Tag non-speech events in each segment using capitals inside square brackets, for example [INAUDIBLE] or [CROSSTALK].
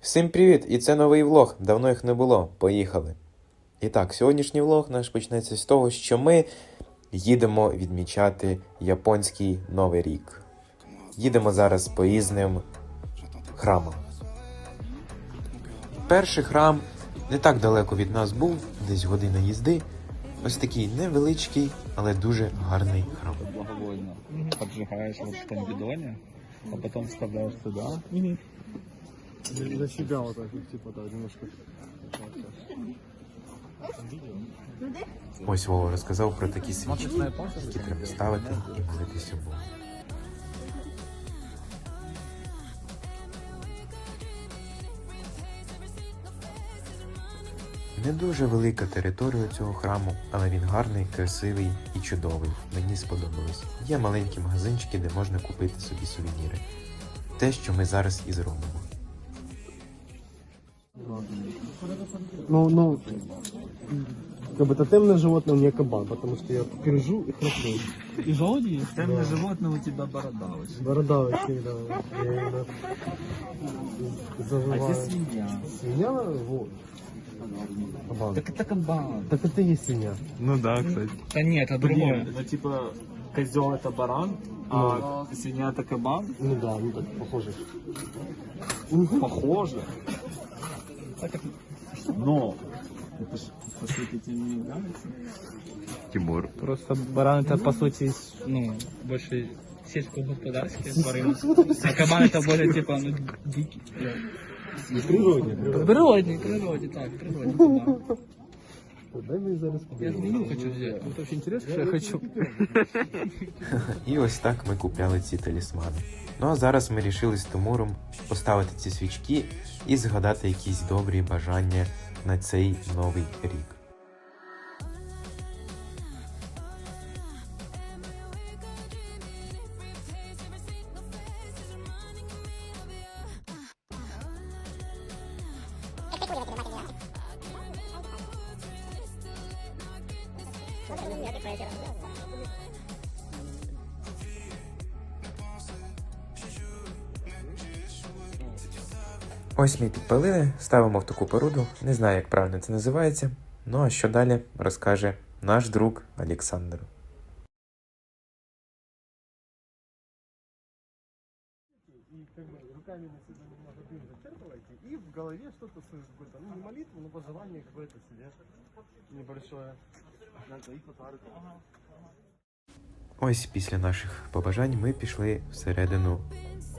Всім привіт! І це новий влог. Давно їх не було. Поїхали. І так, сьогоднішній влог наш почнеться з того, що ми їдемо відмічати японський новий рік. Їдемо зараз по різним храмам. Перший храм не так далеко від нас був, десь година їзди. Ось такий невеличкий, але дуже гарний храм. благовойно поджигаешь вот в том бидоне, а потом вставляешь сюда. Для себя вот так, типа, да, немножко. Ось Вова розказав про такі свічки, які треба ставити і молитися Богу. Не дуже велика територія цього храму, але він гарний, красивий і чудовий. Мені сподобалось. Є маленькі магазинчики, де можна купити собі сувеніри. Те, що ми зараз і зробимо. Ну, ну, как бы тотемное животное у меня кабан, потому что я крижу и храплю. И желуди? Темное животное у тебя бородавый. Бородавый всегда. Я именно А заживаю. здесь свинья. Свинья? Вот. Кабан. Так это кабан. Так это и есть свинья. Ну да, кстати. Да нет, это другое. Ну типа козел это баран, а свинья это кабан. Ну да, ну так похоже. Похоже. Но это ж по сути тебе не нравится. Тимур. Просто баран это по сути ну больше сельскохозяйственные тварины. А кабан это более типа ну дикий. Природне, Природний, природний, так, природний кабан. Дай мне зараз Я змею хочу взять. Вот очень интересно, что я хочу. [LAUGHS] І ось так ми купляли ці талісмани. Ну а зараз ми рішили з Тимуром поставити ці свічки і згадати якісь добрі бажання на цей новий рік. Ось ми підпалили, ставимо в таку поруду. Не знаю, як правильно це називається. Ну а що далі розкаже наш друг Олександр. И как бы руками на себя немного дым зачерпываете, и в голове что-то свое какое-то, ну не молитву, но пожелание какое-то себе небольшое. Надо и подарок. Ось після наших побажань ми пішли всередину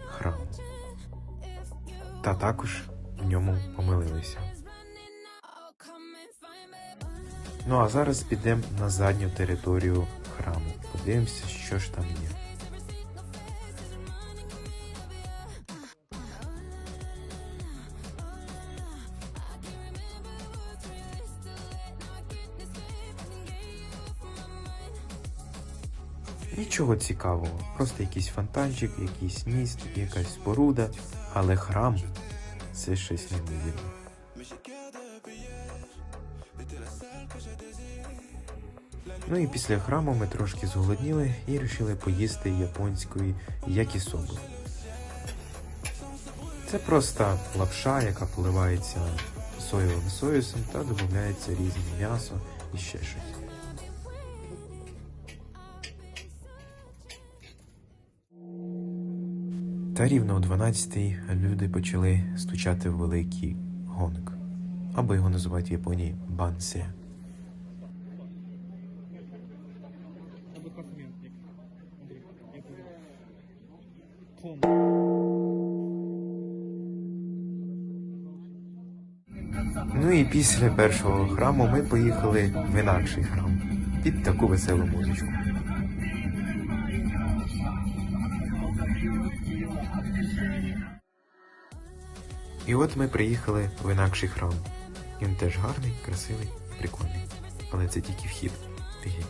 храму. Та також в ньому помилилися. Ну а зараз підемо на задню територію храму. Подивимося, що ж там є. Нічого цікавого, просто якийсь фонтанчик, якийсь міст, якась споруда, але храм це щось неймовірне. Ну і після храму ми трошки зголодніли і вирішили поїсти японської якісоби. Це просто лапша, яка поливається соєвим соусом та додається різне м'ясо і ще щось. Та рівно о 12-й люди почали стучати в великий гонг, або його називають в Японії бансе. Ну і після першого храму ми поїхали в інакший храм під таку веселу музичку. І от ми приїхали в інакший храм. Він теж гарний, красивий прикольний. Але це тільки вхід. Фігеть.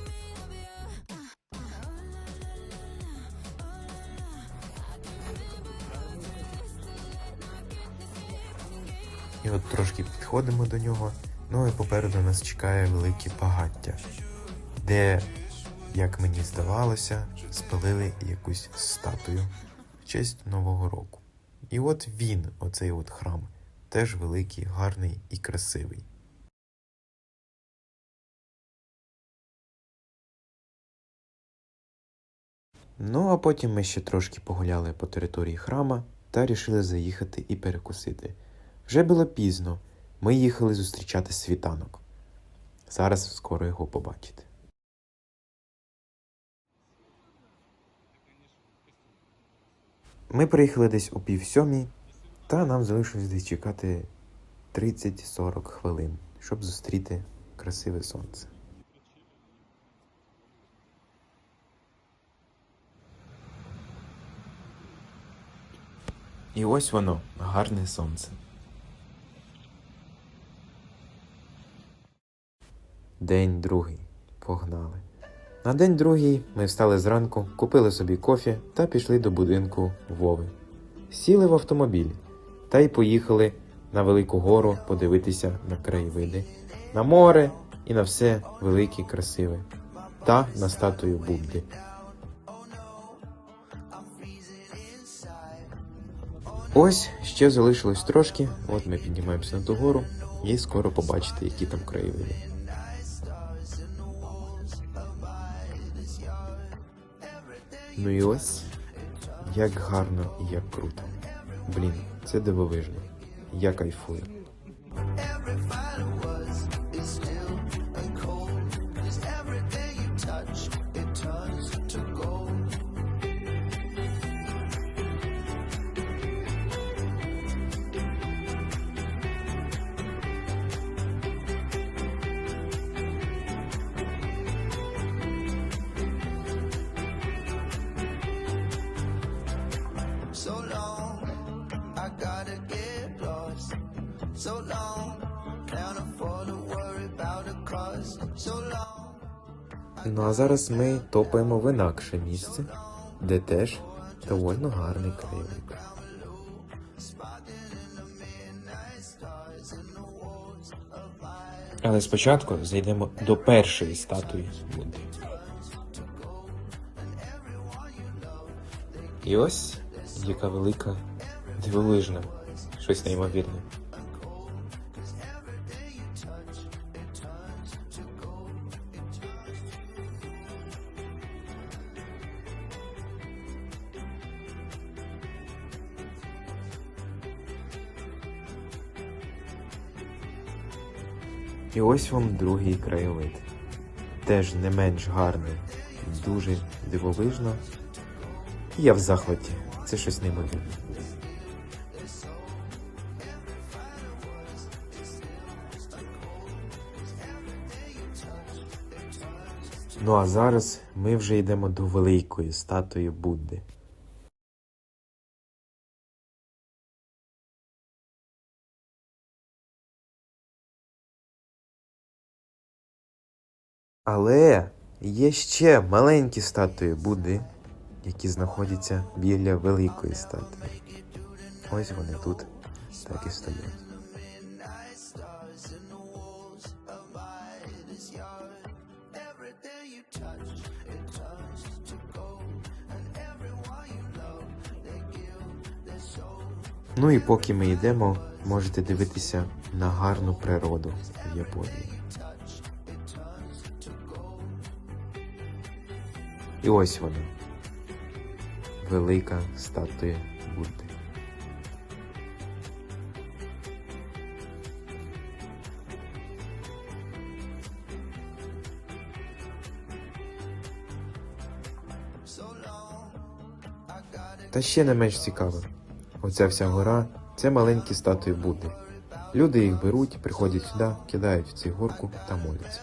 І от трошки підходимо до нього. Ну і попереду нас чекає велике багаття, де, як мені здавалося, спалили якусь статую в честь Нового року. І от він, оцей от храм, теж великий, гарний і красивий. Ну, а потім ми ще трошки погуляли по території храма та рішили заїхати і перекусити. Вже було пізно. Ми їхали зустрічати світанок. Зараз скоро його побачите. Ми приїхали десь о пів та нам залишилось десь чекати 30-40 хвилин, щоб зустріти красиве сонце. І ось воно, гарне сонце. День другий. Погнали. На день другий ми встали зранку, купили собі кофі та пішли до будинку Вови. Сіли в автомобіль та й поїхали на Велику гору подивитися на краєвиди, на море і на все велике красиве, та на статую Будди. Ось ще залишилось трошки. От ми піднімаємося на ту гору і скоро побачите, які там краєвиди. Ну і ось як гарно і як круто. Блін, це дивовижно. Я кайфую. Ну а зараз ми топаємо в інакше місце, де теж доволі гарний краєвид. Але спочатку зайдемо до першої статуї Будди. І ось яка велика дивовижна, щось неймовірне. І ось вам другий краєвид. Теж не менш гарний, дуже дивовижно. Я в захваті. Це щось неймовірне. Ну а зараз ми вже йдемо до великої статуї Будди. Але є ще маленькі статуї Будди, які знаходяться біля великої статуї. Ось вони тут так і стоять. Ну і поки ми йдемо, можете дивитися на гарну природу в Японії. І ось вона. Велика статуя Будди. Та ще не менш цікаво. Оця вся гора це маленькі статуї Будди. Люди їх беруть, приходять сюди, кидають в цю горку та моляться.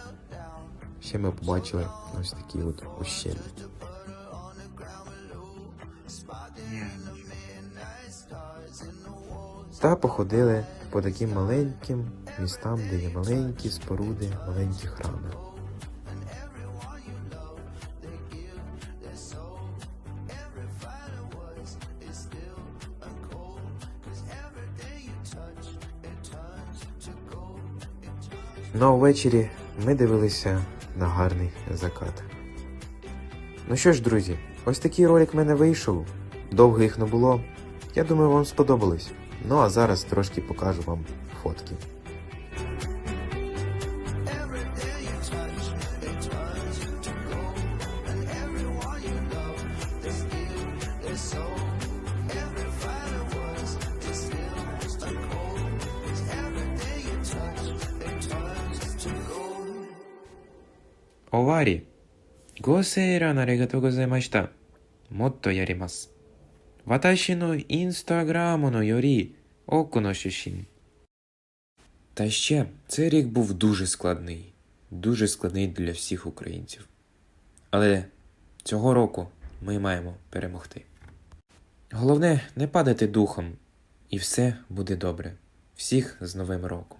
Ще ми побачили ось такі от ущелі. Та походили по таким маленьким містам, де є маленькі споруди, маленькі храми. Ну а ми дивилися на гарний закат. Ну що ж, друзі, ось такий ролик в мене вийшов. Довго їх не було. Я думаю, вам сподобалось. Ну а зараз трошки покажу вам фотки. 終わり。ご清覧ありがとうございました。もっとやります。私のインスタグラムのより多くの写真。Та ще цей рік був дуже складний, дуже складний для всіх українців. Але цього року ми маємо перемогти. Головне не падати духом, і все буде добре. Всіх з Новим роком.